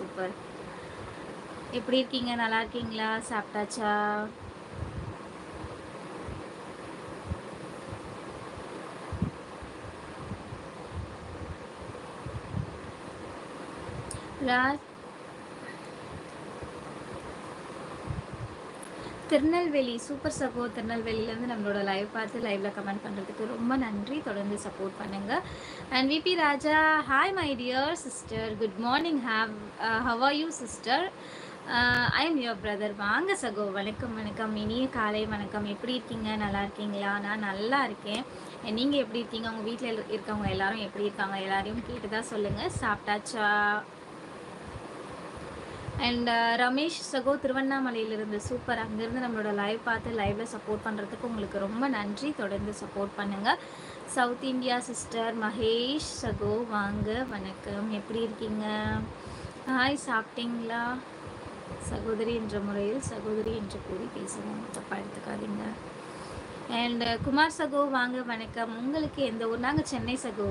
Super எப்படி இருக்கீங்க? நல்லா இருக்கீங்களா? சாப்பிட்டாச்சா? ராஜ் திருநெல்வேலி சூப்பர் சப்போ திருநெல்வேலியிலேருந்து நம்மளோட லைவ் பார்த்து லைவில் கமெண்ட் பண்ணுறதுக்கு ரொம்ப நன்றி. தொடர்ந்து சப்போர்ட் பண்ணுங்கள் and VP Raja hi my dear sister good morning how how are you sister I am your brother வாங்க சகோ வணக்கம் வணக்கம். இனிய காலை வணக்கம். எப்படி இருக்கீங்க? நல்லா இருக்கீங்களா? நான் நல்லா இருக்கேன். நீங்கள் எப்படி இருக்கீங்க? உங்கள் வீட்டில் இருக்கவங்க எல்லாரும் எப்படி இருக்காங்க? எல்லாரையும் கேட்டு தான் சொல்லுங்கள் சாப்பிட்டாச்சா? அண்ட் uh, ரமேஷ் சகோ திருவண்ணாமலையிலிருந்து சூப்பர் அங்கேருந்து நம்மளோட லைவ் பார்த்து லைவில் சப்போர்ட் பண்ணுறதுக்கு உங்களுக்கு ரொம்ப நன்றி. தொடர்ந்து சப்போர்ட் பண்ணுங்கள் சவுத் இந்தியா சிஸ்டர் மகேஷ் சகோ வாங்க வணக்கம். எப்படி இருக்கீங்க? ஹாய் சாப்பிட்டீங்களா? சகோதரி என்ற முறையில் சகோதரி என்று கூறி பேசுவோம். தப்பாக எடுத்துக்காதீங்க. அண்ட் குமார் சகோ வாங்க வணக்கம். உங்களுக்கு எந்த ஊர்? நாங்கள் சென்னை சகோ.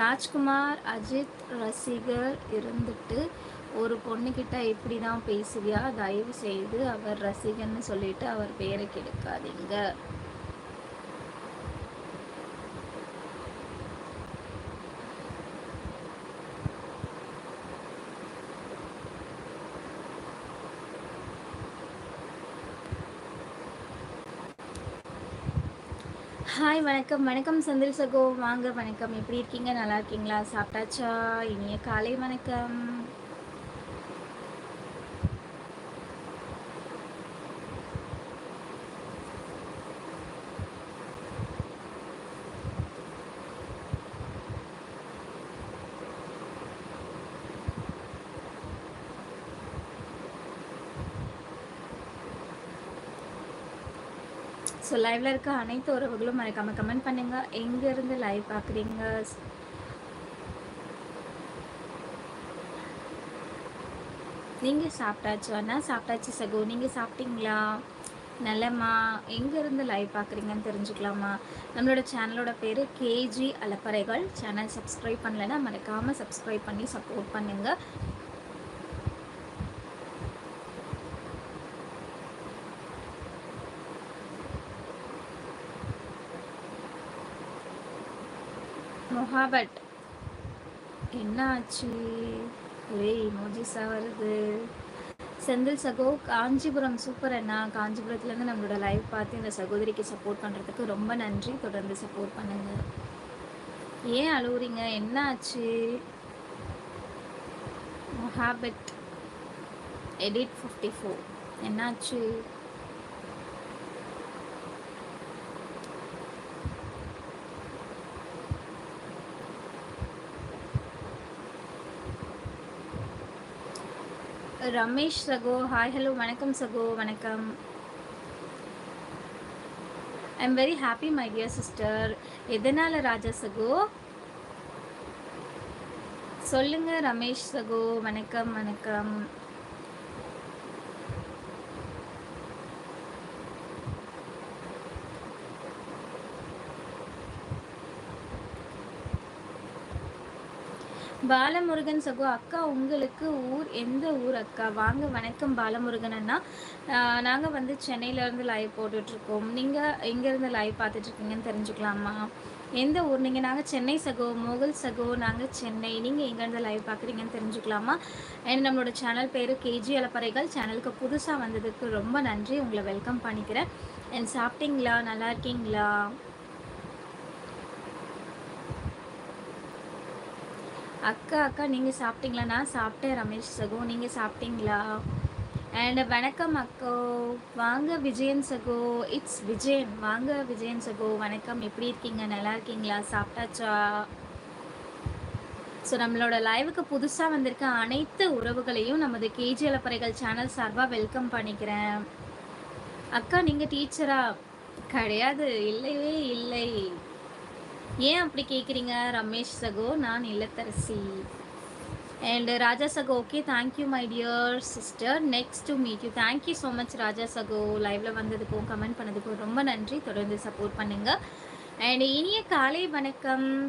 ராஜ்குமார் அஜித் ரசிகர் இருந்துட்டு ஒரு பொண்ணுக்கிட்ட இப்படி தான் பேசுவியா? தயவு செய்து அவர் ரசிகன்னு சொல்லிட்டு அவர் பேரை கெடுக்காதீங்க. ஹாய் வணக்கம். வணக்கம் செந்தில் சகோ. வாங்க வணக்கம். எப்படி இருக்கீங்க? நல்லா இருக்கீங்களா? சாப்பிட்டாச்சா? இனிய காலை வணக்கம். ஸோ லைவில் இருக்க அனைத்து உறவுகளும் மறக்காமல் கமெண்ட் பண்ணுங்கள் எங்கேருந்து லைவ் பார்க்குறீங்க நீங்கள் சாப்பிட்டாச்சு? அண்ணா சாப்பிட்டாச்சு சகோ. நீங்கள் சாப்பிட்டீங்களா? நல்லம்மா. எங்கேருந்து லைவ் பார்க்குறீங்கன்னு தெரிஞ்சுக்கலாமா? நம்மளோட சேனலோட பேர் கேஜி அலப்பறைகள். சேனல் சப்ஸ்கிரைப் பண்ணலைன்னா மறக்காமல் சப்ஸ்கிரைப் பண்ணி சப்போர்ட் பண்ணுங்கள் மொஹாபட். என்ன ஆச்சு ஒரே இமோஜிஸாக வருது. செந்தில் சகோ காஞ்சிபுரம் சூப்பர் அண்ணா. காஞ்சிபுரத்துலேருந்து நம்மளோட லைவ் பார்த்து இந்த சகோதரிக்கு சப்போர்ட் பண்ணுறதுக்கு ரொம்ப நன்றி. தொடர்ந்து சப்போர்ட் பண்ணுங்க. ஏன் அழுவுறீங்க? என்ன ஆச்சு மொஹாபட். எடிட் ஃபிஃப்டி ஃபோர் என்னாச்சு? ரமேஷ் சகோ ஹாய் ஹலோ வணக்கம் சகோ வணக்கம். I am very happy my dear sister எதனால் ராஜா சகோ? சொல்லுங்க ரமேஷ் சகோ வணக்கம் வணக்கம். பாலமுருகன் சகோ அக்கா உங்களுக்கு ஊர் எந்த ஊர் அக்கா? வாங்க வணக்கம் பாலமுருகன் அண்ணா. நாங்கள் வந்து சென்னையிலேருந்து லைவ் போட்டுட்ருக்கோம் நீங்கள் எங்கேருந்து லைவ் பார்த்துட்ருக்கீங்கன்னு தெரிஞ்சுக்கலாமா? எந்த ஊர்? நீங்கள் நாங்கள் சென்னை சகோ மோகல் சகோ நாங்கள் சென்னை. நீங்கள் எங்கேருந்து லைவ் பார்க்குறீங்கன்னு தெரிஞ்சுக்கலாமா? அண்ட் நம்மளோட சேனல் பேர் கேஜி அலப்பறைகள். சேனலுக்கு புதுசாக வந்ததுக்கு ரொம்ப நன்றி. உங்களை வெல்கம் பண்ணிக்கிறேன். அண்ட் சாப்பிட்டீங்களா? நல்லா இருக்கீங்களா? அக்கா அக்கா நீங்கள் சாப்பிட்டீங்களா? நான் சாப்பிட்டேன் ரமேஷ் சகோ. நீங்கள் சாப்பிட்டீங்களா? அண்ட் வணக்கம் அக்கோ. வாங்க விஜயன் சகோ. இட்ஸ் விஜயன். வாங்க விஜயன் சகோ. வணக்கம். எப்படி இருக்கீங்க? நல்லா இருக்கீங்களா? சாப்பிட்டாச்சா? ஸோ நம்மளோட லைவுக்கு புதுசாக வந்திருக்க அனைத்து உறவுகளையும் நமது கேஜி அலப்பறைகள் சேனல் சார்பாக வெல்கம் பண்ணிக்கிறேன். அக்கா நீங்கள் டீச்சரா கிடையாது. இல்லையே இல்லை. ஏன் அப்படி கேட்குறீங்க ரமேஷ் சகோ நான் இல்லத்தரசி. அண்ட் ராஜா சகோ okay thank you my dear sister next to meet you thank you so much Raja சகோ. லைவில் வந்ததுக்கும் கமெண்ட் பண்ணதுக்கும் ரொம்ப நன்றி. தொடர்ந்து சப்போர்ட் பண்ணுங்கள் அண்ட் இனிய காலை வணக்கம்.